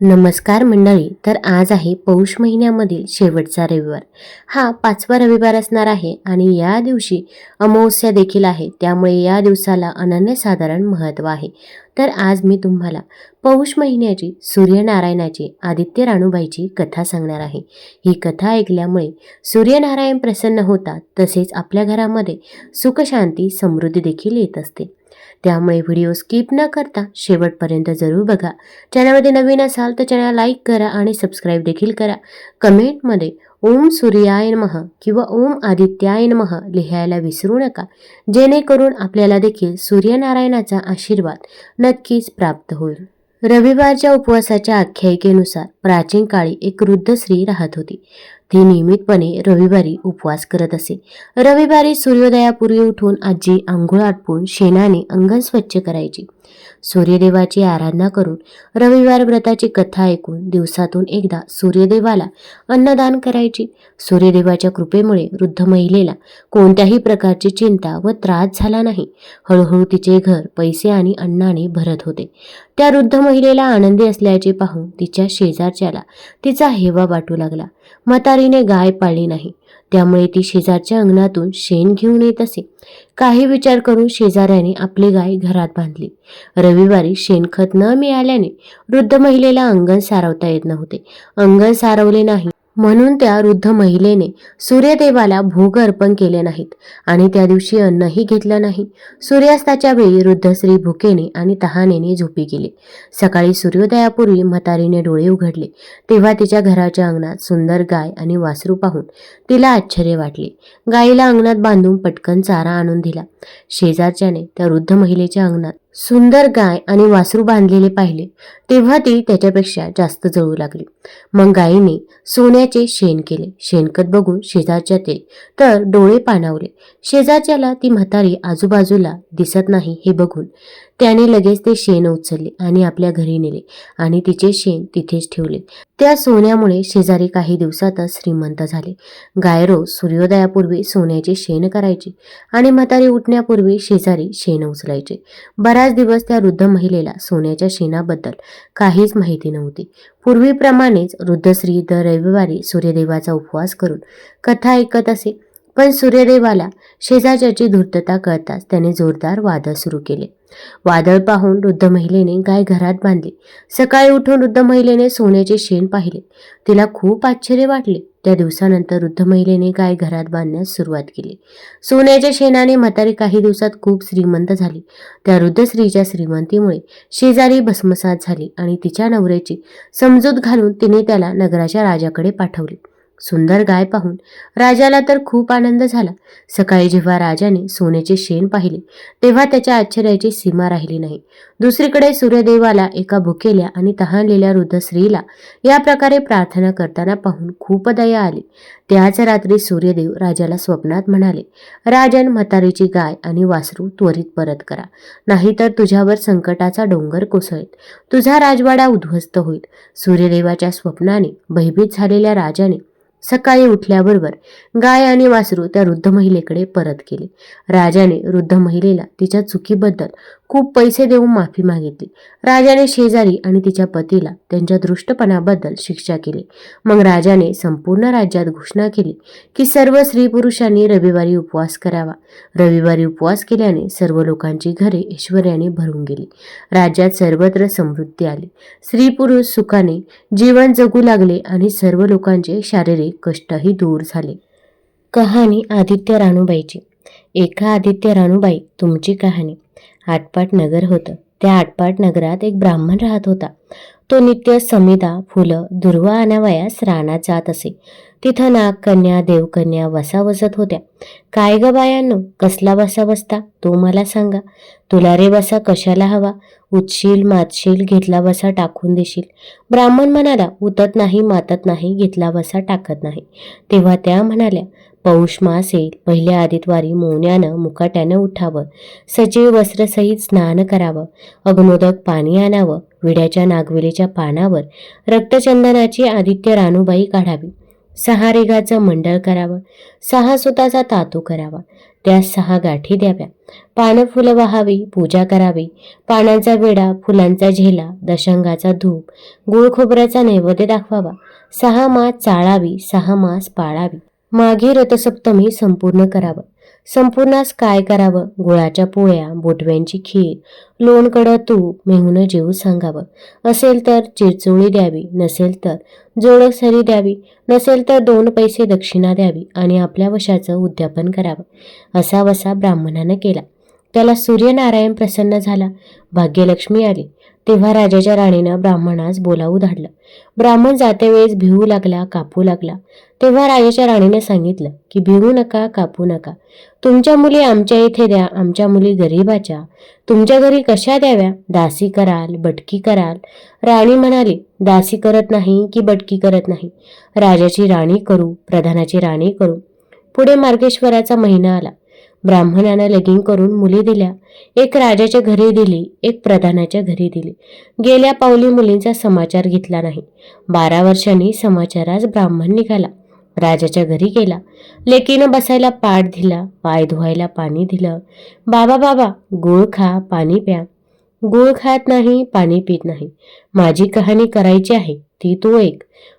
नमस्कार मंडळी तर आज आहे पौष महिन्यामधील शेवटचा रविवार. हा पाचवा रविवार असणार आहे आणि या दिवशी अमावस्या देखील आहे त्यामुळे या दिवसाला अनन्यसाधारण महत्त्व आहे. तर आज मी तुम्हाला पौष महिन्याची सूर्यनारायणाची आदित्य राणूबाईची कथा सांगणार आहे. ही कथा ऐकल्यामुळे सूर्यनारायण प्रसन्न होतात तसेच आपल्या घरामध्ये सुखशांती समृद्धी देखील येत असते. त्यामुळे व्हिडिओ स्किप न करता शेवटपर्यंत जरूर बघा. चॅनलमध्ये नवीन असाल तर चॅनल लाईक करा आणि सबस्क्राईब देखील करा. कमेंटमध्ये ओम सूर्याय मह किंवा ओम आदित्याय मह लिहायला विसरू नका. जेणेकरून आपल्याला देखील सूर्यनारायणाचा आशीर्वाद नक्कीच प्राप्त होईल. रविवारच्या उपवासाच्या आख्यायिकेनुसार प्राचीन काळी एक वृद्ध स्त्री राहत होती. ती नियमितपणे रविवारी उपवास करत असे. रविवारी सूर्योदयापूर्वी उठून आजी आंघोळ आटपून शेणाने अंगण स्वच्छ करायची. सूर्यदेवाची आराधना करून रविवार व्रताची कथा ऐकून दिवसातून एकदा सूर्यदेवाला अन्नदान करायची. सूर्यदेवाच्या कृपेमुळे वृद्ध महिलेला कोणत्याही प्रकारची चिंता व त्रास झाला नाही. हळूहळू तिचे घर पैसे आणि अन्नाने भरत होते. त्या वृद्ध महिलेला आनंदी असल्याचे पाहून तिच्या शेजारच्याला तिचा हेवा वाटू लागला. म्हातारीने गाय पाळली नाही. त्यामुळे ती शेजारच्या अंगणातून शेण घेऊन येत असे. काही विचार करून शेजाऱ्याने आपली गाय घरात बांधली. रविवारी शेणखत न मिळाल्याने वृद्ध महिलेला अंगण सारवता येत नव्हते. अंगण सारवले नाही. म्हणून त्या वृद्ध महिलेने सूर्यदेवाला भोग अर्पण केले नाहीत आणि त्या दिवशी अन्नही घेतलं नाही. सूर्यास्ताच्या वेळी वृद्ध स्त्री भुकेने आणि तहानेने झोपी गेली. सकाळी सूर्योदयापूर्वी म्हातारीने डोळे उघडले. तेव्हा तिच्या घराच्या अंगणात सुंदर गाय आणि वासरू पाहून तिला आश्चर्य वाटले. गाईला अंगणात बांधून पटकन चारा आणून दिला. शेजारच्याने त्या वृद्ध महिलेच्या अंगणात सुंदर गाय आणि वासरू बांधलेले पाहिले तेव्हा ती त्याच्यापेक्षा जास्त जळू लागली. मग गायीने सोन्याचे शेण केले. शेणखत बघून शेजारच्या ते तर डोळे पाणावले. शेजारच्याला ती म्हातारी आजूबाजूला दिसत नाही हे बघून त्याने लगेच ते शेण उचलले आणि आपल्या घरी नेले आणि तिचे शेण तिथेच ठेवले. त्या सोन्यामुळे शेजारी काही दिवसातच श्रीमंत झाले. गायरो सूर्योदयापूर्वी सोन्याचे शेण करायचे आणि म्हातारी उठण्यापूर्वी शेजारी शेण उचलायचे. बराच दिवस त्या वृद्ध महिलेला सोन्याच्या शेणाबद्दल काहीच माहिती नव्हती. पूर्वीप्रमाणेच वृद्ध स्त्री दर रविवारी सूर्यदेवाचा उपवास करून कथा ऐकत असे. पण सूर्यदेवाला शेजारच्याची धूर्तता कळताच त्याने जोरदार वादळ सुरू केले. वादळ पाहून वृद्ध महिलेने गाय घरात बांधली. सकाळी उठून वृद्ध महिलेने सोन्याचे शेण पाहिले. तिला खूप आश्चर्य वाटले. त्या दिवसानंतर वृद्ध महिलेने गाय घरात बांधण्यास सुरुवात केली. सोन्याच्या शेणाने म्हातारी काही दिवसात खूप श्रीमंत झाली. त्या वृद्ध स्त्रीच्या श्रीमंतीमुळे शेजारी भस्मसात झाली आणि तिच्या नवऱ्याची समजूत घालून तिने त्याला नगराच्या राजाकडे पाठवले. सुंदर गाय पाहून राजाला तर खूप आनंद झाला. सकाळी जेव्हा राजाने सोन्याचे शेण पाहिले तेव्हा त्याच्या आश्चर्याची सीमा राहिली नाही. दुसरीकडे सूर्यदेवाला एका भुकेल्या आणि तहानलेल्या वृद्ध स्त्रीला या प्रकारे प्रार्थना करताना पाहून खूप दया आली. त्याच रात्री सूर्यदेव राजाला स्वप्नात म्हणाले राजन म्हातारीची गाय आणि वासरू त्वरित परत करा. नाहीतर तुझ्यावर संकटाचा डोंगर कोसळेल. तुझा राजवाडा उद्ध्वस्त होईल. सूर्यदेवाच्या स्वप्नाने भयभीत झालेल्या राजाने सकाळी उठल्याबरोबर गाय आणि वासरू त्या वृद्ध महिलेकडे परत केले राजाने वृद्ध महिलेला तिच्या चुकीबद्दल खूप पैसे देऊन माफी मागितली. राजाने शेजारी आणि तिच्या पतीला त्यांच्या दृष्टपणाबद्दल शिक्षा केली. मग राजाने संपूर्ण राज्यात घोषणा केली की सर्व स्त्री पुरुषांनी रविवारी उपवास करावा. रविवारी उपवास केल्याने सर्व लोकांची घरे ऐश्वर्याने भरून गेली. राज्यात सर्वत्र समृद्धी आली. स्त्री पुरुष सुखाने जीवन जगू लागले आणि सर्व लोकांचे शारीरिक कष्टही दूर झाले. कहाणी आदित्य राणूबाईची. एका आदित्य राणूबाई तुमची कहाणी. आटपाट नगर होतं. त्या आटपाट नगरात एक ब्राह्मण राहत होता. तो नित्य समिधा फुलं दुर्वा आणावयास रानात जात असे. तिथं नागकन्या देवकन्या वसा वसत होत्या. काय ग बायांनो कसला बसा बसता तो मला सांगा. तुला रे बसा कशाला हवा? उचशील मातशील घेतला बसा टाकून देशील ब्राह्मण म्हणाला उतत नाही मातत नाही घेतला बसा टाकत नाही तेव्हा त्या म्हणाल्या पौष मास येईल पहिल्या आदितवारी मोन्यानं मुकाट्यानं उठावं. सजीव वस्त्रसहित स्नान करावं. अग्नोदक पाणी आणावं. विड्याच्या नागवेलीच्या पानावर रक्तचंदनाची आदित्य रानूबाई काढावी. सहा रेगाचं मंडळ करावं. सहा सुताचा तातू करावा. त्यास सहा गाठी द्याव्या. पानं फुलं वाहावी पूजा करावी. पानांचा वेडा फुलांचा झेला दशंगाचा धूप गुळ खोबऱ्याचा नैवेद्य दाखवावा. सहा मास चाळावी सहा मास पाळावी. मागे रथसप्तमी संपूर्ण करावं. संपूर्णास काय करावं? गुळाच्या पोळ्या बोटव्यांची खीर लोणकडं तूप मेहून जेवू सांगावं. असेल तर चिरचोळी द्यावी नसेल तर जोडक सरी द्यावी नसेल तर दोन पैसे दक्षिणा द्यावी आणि आपल्या वशाचं उद्यापन करावं असा वसा ब्राह्मणानं केला. त्याला सूर्यनारायण प्रसन्न झाला. भाग्यलक्ष्मी आली. तेव्हा राजाच्या राणीनं ब्राह्मणास बोलावू धाडलं. ब्राह्मण जातेवेळेस भिवू लागला कापू लागला. तेव्हा राजाच्या राणीने सांगितलं की भिवू नका कापू नका. तुमच्या मुली आमच्या इथे द्या आमच्या मुली गरीबाच्या. तुमच्या घरी कशा द्याव्या? दासी कराल बटकी कराल. राणी म्हणाली दासी करत नाही की बटकी करत नाही. राजाची राणी करू प्रधानाची राणी करू. पुढे मार्गेश्वराचा महिना आला. ब्राह्मणानं लगीन करून मुली दिल्या. एक राजाच्या घरी दिली एक प्रधानाच्या घरी दिली. गेल्या पावली मुलींचा समाचार घेतला नाही. बारा वर्षांनी समाचारास ब्राह्मण निघाला. राजाच्या घरी गेला. लेकीनं बसायला पाठ दिला पाय धुवायला पाणी दिलं. बाबा बाबा गुळ खा पाणी प्या. गुळ खात नाही पाणी पित नाही. माझी कहाणी करायची आहे ती तू ऐक.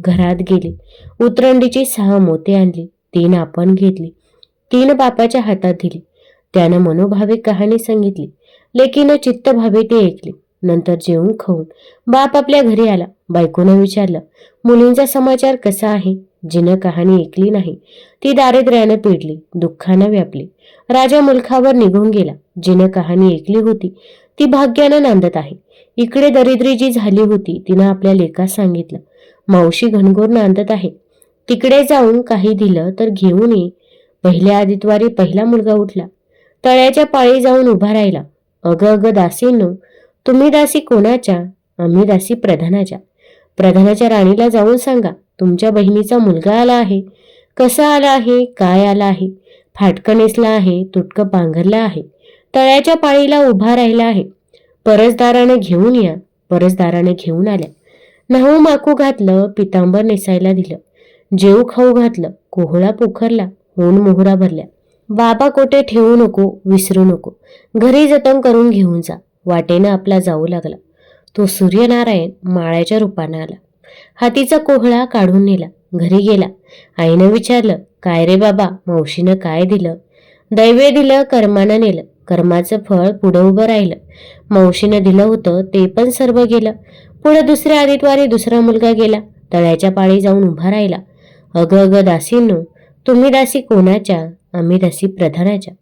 घरात गेली. उतरंडीची सहा मोते आणली तीन आपण घेतली तीन बापाच्या हातात दिली. त्यानं मनोभावे कहाणी सांगितली लेकीनं चित्तभावे ती ऐकली. नंतर जेवून खाऊन बाप आपल्या घरी आला. बायकोनं विचारलं मुलींचा समाचार कसा आहे? जिनं कहाणी ऐकली नाही ती दारिद्र्यानं पिडली दुःखानं व्यापली. राजा मुलखावर निघून गेला. जिनं कहाणी ऐकली होती ती भाग्यानं नांदत आहे. इकडे दरिद्री जी झाली होती तिनं आपल्या लेखात सांगितलं मावशी घनघोर नांदत आहे. तिकडे जाऊन काही दिलं तर घेऊन ये. पहिल्या आदित्वारी पहिला मुलगा उठला. तळ्याच्या पाळी जाऊन उभा राहिला. अग अग दासींनो तुम्ही दासी कोणाच्या? आम्ही दासी प्रधानाच्या. प्रधानाच्या राणीला जाऊन सांगा तुमच्या बहिणीचा मुलगा आला आहे. कसा आला आहे? काय आला आहे? फाटकं नेसला आहे तुटकं पांघरलं आहे. तळ्याच्या पाळीला उभा राहिला आहे. परसदाराने घेऊन या. परसदाराने घेऊन आल्या. न्हाऊ माकू घातलं पितांबर नेसायला दिलं. जेऊ खाऊ घातलं कोहळा पोखरला होऊन मोहरा भरल्या. बाबा कोठे ठेवू नको विसरू नको. घरी जतन करून घेऊन जा. वाटेनं आपला जाऊ लागला. तो सूर्यनारायण माळ्याच्या रूपानं आला. हातीचा कोहळा काढून नेला. घरी गेला. आईनं विचारलं काय रे बाबा मावशीनं काय दिलं? दैवे दिलं कर्मानं नेलं. कर्माचं फळ पुढं उभं राहिलं. मावशीनं दिलं होतं ते पण सर्व गेलं. पुढं दुसऱ्या आदित्वारी दुसरा मुलगा गेला. तळ्याच्या पाळी जाऊन उभा राहिला. अग अग दासींनो तुम्ही दासी कोणाच्या? आम्ही दासी प्रधानाच्या.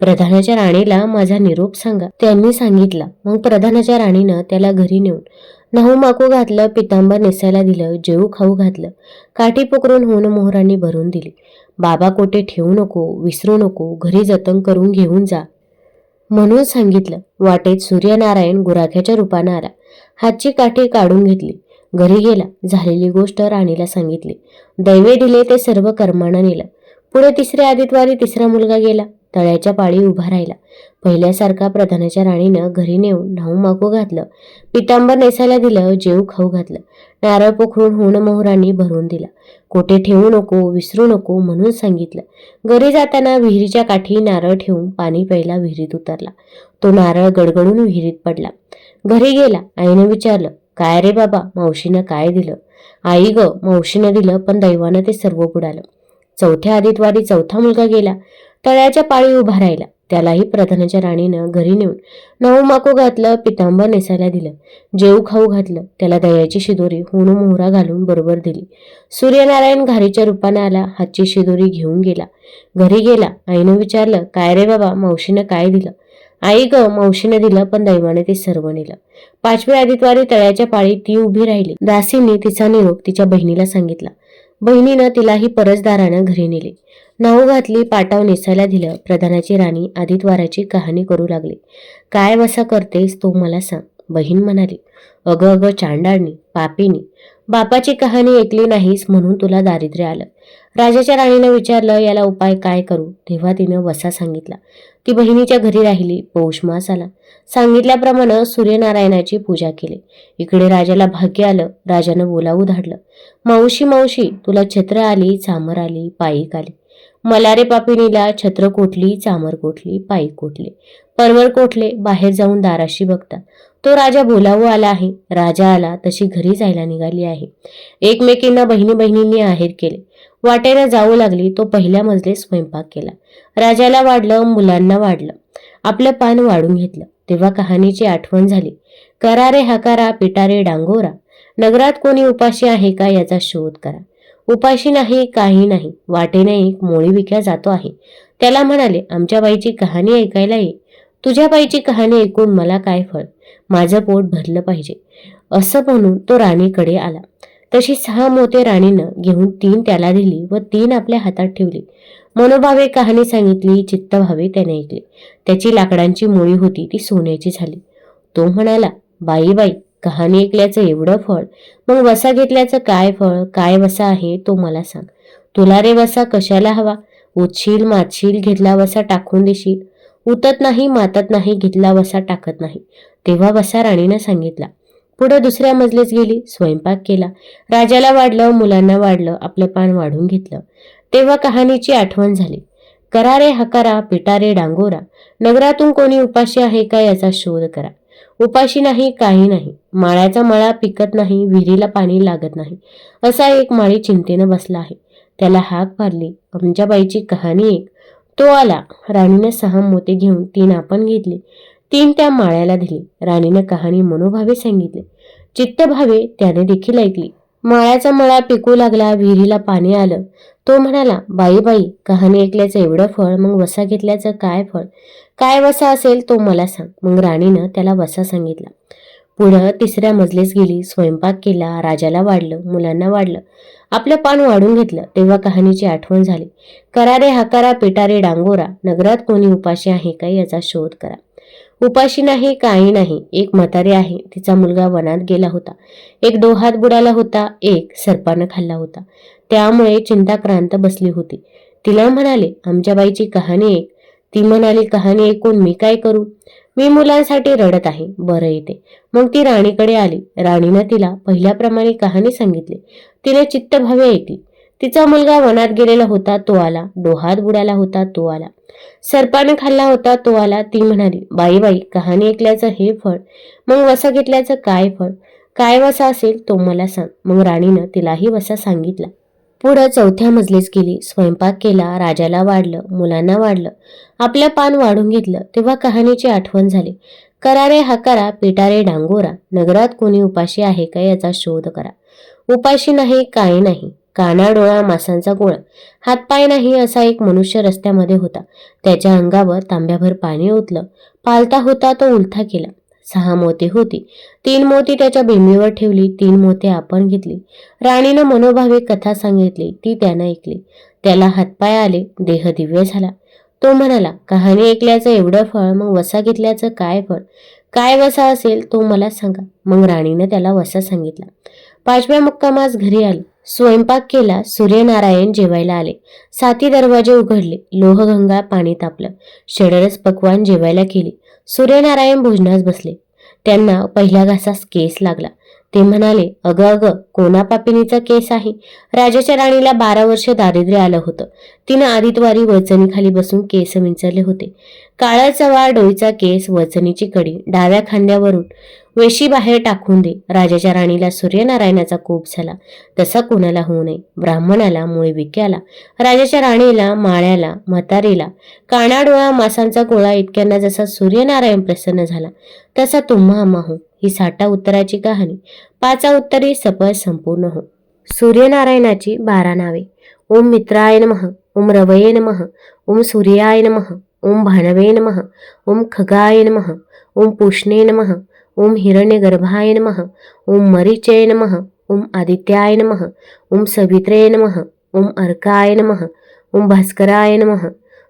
प्रधानाच्या राणीला माझा निरोप सांगा. त्यांनी सांगितला. मग प्रधानाच्या राणीनं त्याला घरी नेऊन न्हाऊ माकू घातलं पितांबर नेसायला दिलं जेऊ खाऊ घातलं काठी पोकरून होऊन मोहरांनी भरून दिली. बाबा कोठे ठेवू नको विसरू नको घरी जतन करून घेऊन जा. म्हणून सांगितलं वाटेत सूर्यनारायण गुराख्याच्या रूपानं आला. हातची काठी काढून घेतली. घरी गेला. झालेली गोष्ट राणीला सांगितली. दैवे दिले ते सर्व कर्मानं नेलं. पुढे तिसऱ्या आदित्वारी तिसरा मुलगा गेला. तळ्याच्या पाळी उभा राहिला. पहिल्यासारखा प्रधानाच्या राणीनं घरी नेऊन न्हाऊ माकू घातलं. पितांबर नेसायला दिलं जेऊ खाऊ घातलं. नारळ पोखरून होऊन मोहरांनी भरून दिला. कोठे ठेवू नको विसरू नको म्हणून सांगितलं. घरी जाताना विहिरीच्या काठी नारळ ठेवून पाणी प्यायला विहिरीत उतरला. तो नारळ गडगडून विहिरीत पडला. घरी गेला. आईने विचारलं काय रे बाबा मावशीनं काय दिलं? आई ग मावशीनं दिलं पण दैवानं ते सर्व बुडालं. चौथ्या आदितवारी चौथा मुलगा गेला. तळ्याच्या पाळी उभा राहिला. त्यालाही प्रधानाच्या राणीनं घरी नेऊन नऊ माकू घातलं पितांबर नेसायला दिलं जेऊ खाऊ घातलं त्याला दह्याची शिदोरी हुणू मोहरा घालून बरोबर दिली. सूर्यनारायण घारीच्या रूपाने आला हातची शिदोरी घेऊन गेला. घरी गेला आईनं विचारलं काय रे बाबा मावशीनं काय दिलं? आई ग मावशीनं दिलं पण दैवाने ते सर्व नेलं. पाचव्या आदित्वारी तळ्याच्या पाळी ती उभी राहिली. दासींनी तिचा निरोप तिच्या बहिणीला सांगितला. बहिणीनं तिलाही परसदारानं घरी नेले. नाऊ घातली पाटाव नेसायला दिलं. प्रधानाची राणी आदितवाराची कहाणी करू लागली. काय वसा करतेस तो मला सांग बहीण म्हणाली. अगं अगं चांडाळणी पापीनी बापाची कहाणी ऐकली नाहीस म्हणून तुला दारिद्र्य आलं. राजाच्या राणीनं विचारलं याला उपाय काय करू? तेव्हा तिनं वसा सांगितला. ती बहिणीच्या घरी राहिली. पौष मास आला. सांगितल्याप्रमाणे सूर्यनारायणाची पूजा केली. इकडे राजाला भाग्य आलं. राजानं बोलावू धाडलं. मावशी मावशी तुला छत्र आली चामर आली पायीक आली. मला रे पापिनीला छत्र कोठली चामर कोठली पायी कोठले? परवर कोठले? बाहेर जाऊन दाराशी बघता. तो राजा बोलावू आला आहे. राजा आला. तशी घरी जायला निघाली आहे. एकमेकींना बहिणी बहिणींनी आहेर केले. वाटेला जाऊ लागली तो पहिल्या मजले स्वयंपाक केला. राजाला वाढलं मुलांना वाढलं. आपलं पान वाढून घेतलं. तेव्हा कहाणीची आठवण झाली. करारे हकारा पिटारे डांगोरा. नगरात कोणी उपाशी आहे का याचा शोध करा. उपाशी नाही काही नाही. वाटेने एक मोळी विकला जातो आहे. त्याला म्हणाले आमच्या बाईची कहाणी ऐकायला ये. तुझ्या बाईची कहाणी ऐकून मला काय फळ? माझं पोट भरलं पाहिजे. असं म्हणून तो राणीकडे आला. तशी सहा मोते राणीनं घेऊन तीन त्याला दिली व तीन आपल्या हातात ठेवली. मनोभावे कहाणी सांगितली चित्तभावे त्याने ऐकली. त्याची लाकडांची मोळी होती ती सोन्याची झाली. तो म्हणाला बाई बाई कहाणी ऐकल्याचं एवढं फळ मग वसा घेतल्याचं काय फळ काय वसा आहे तो मला सांग. तुला रे वसा कशाला हवा? उचशील मातशील घेतला वसा टाकून देशील. उतत नाही मातत नाही घेतला वसा टाकत नाही. तेव्हा वसा राणीनं सांगितला पुढं दुसऱ्या मजलीच गेली स्वयंपाक केला. राजाला वाढलं मुलांना वाढलं आपलं पान वाढून घेतलं. तेव्हा कहाणीची आठवण झाली. करारे हकारा पिटारे डांगोरा. नगरातून कोणी उपाशी आहे का याचा शोध करा. उपाशी नाही काही नाही. माळ्याचा मळा पिकत नाही विहिरीला पाणी लागत नाही. असा एक माळी चिंतेनं बसला आहे. त्याला हाक मारली. आमच्या बाईची कहाणी एक. तो आला. राणीने सहा मोते घेऊन तीन आपण घेतले. तीन त्या माळ्याला दिली. राणीनं कहाणी मनोभावे सांगितले. चित्तभावे त्याने देखील ऐकली. माळ्याचा मळा पिकू लागला विहिरीला पाणी आलं. तो म्हणाला बाई बाई कहाणी ऐकल्याचं एवढं फळ मग वसा घेतल्याचं काय फळ? काय वसा असेल तो मला सांग. मग राणीनं त्याला वसा सांगितला. पुढं तिसऱ्या मजलेस गेली स्वयंपाक केला राजाला वाढलं मुलांना वाढलं. आपलं पान वाढून घेतलं तेव्हा कहाणीची आठवण झाली. करारे हाकारा पिटारे डांगोरा नगरात कोणी उपाशी आहे का याचा शोध करा. उपाशी नाही काही नाही. एक म्हातारी आहे. तिचा मुलगा वनात गेला होता. एक डोहात बुडाला होता. एक सर्पानं खाल्ला होता. त्यामुळे चिंताक्रांत बसली होती. तिला म्हणाले आमच्या बाईची कहाणी एक. ती म्हणाली कहाणी ऐकून मी काय करू? मी मुलांसाठी रडत आहे. बरं येते. मग ती राणीकडे आली. राणीनं तिला पहिल्याप्रमाणे कहाणी सांगितली. तिने चित्तभावे ऐकली. तिचा मुलगा वनात गेलेला होता तो आला. डोहात बुडाला होता तो आला. सर्पाने खाल्ला होता तो आला. ती म्हणाली बाई बाई कहाणी ऐकल्याचं हे फळ. मग वसा घेतल्याचं काय फळ? काय वसा असेल तो मला सांग. मग राणीनं तिलाही वसा सांगितला. पुढं चौथ्या मजलीच गेली. स्वयंपाक केला राजाला वाढलं मुलांना वाढलं. आपलं पान वाढून घेतलं तेव्हा कहाणीची आठवण झाली. करारे हकारा पिटारे डांगोरा. नगरात कोणी उपाशी आहे का याचा शोध करा. उपाशी नाही काय नाही. काना डोळा मासांचा गोळा. हातपाय नाही असा एक मनुष्य रस्त्यामध्ये होता. त्याच्या अंगावर तांब्याभर पाणी ओतलं. पालता होता तो उलथा केला. सहा मोती होती. तीन मोती त्याच्या बिंबीवर ठेवली. तीन मोती आपण घेतली. राणीनं मनोभावे कथा सांगितली. ती त्यानं ऐकली. त्याला हातपाय आले. देह दिव्य झाला. तो म्हणाला कहाणी ऐकल्याचं एवढं फळ मग वसा घेतल्याचं काय फळ? काय वसा असेल तो मला सांगा. मग राणीनं त्याला वसा सांगितला. पाचव्या मुक्कामास घरी आली. स्वयंपाक केला सूर्यनारायण जेवायला आले. साती दरवाजे उघडले लोहगंगा पाणी तापलं. षडरस पकवान जेवायला केली सूर्यनारायण भोजनास बसले. त्यांना पहिल्या घासास केस लागला. ते म्हणाले अगं अगं कोणा पापिनीचा केस आहे? राजाच्या राणीला बारा वर्ष दारिद्र्य आलं होतं. तिनं आदितवारी वचनीखाली बसून केस विंचरले होते. काळा चवा डोईचा केस वचनीची कडी डाव्या खांद्यावरून वेशी बाहेर टाकून दे. राजाच्या राणीला सूर्यनारायणाचा कोप झाला. तसा कोणाला होऊ नये. ब्राह्मणाला मुळे विक्याला राजाच्या राणीला माळ्याला म्हातारीला. कानाडोळा मासांचा गोळा इतक्यांना जसा सूर्यनारायण प्रसन्न झाला तसा तुम्हा हो ही साठा उत्तराची कहाणी पाचा उत्तरे सफळ संपूर्ण हो सूर्यनारायणाची बारा नावे ओम मित्राय नमः ओम रवये नमः ओम सूर्याय नमः ओम भानवे नमः ओम खगाय नमः ओम पुष्णे नमः ओम हिरण्यगर्भाय नमः ओम मरीचय नमः ओम आदित्याय नमः ओम सवित्रे नमः ओम अर्काय नमः ओम भास्कराय नमः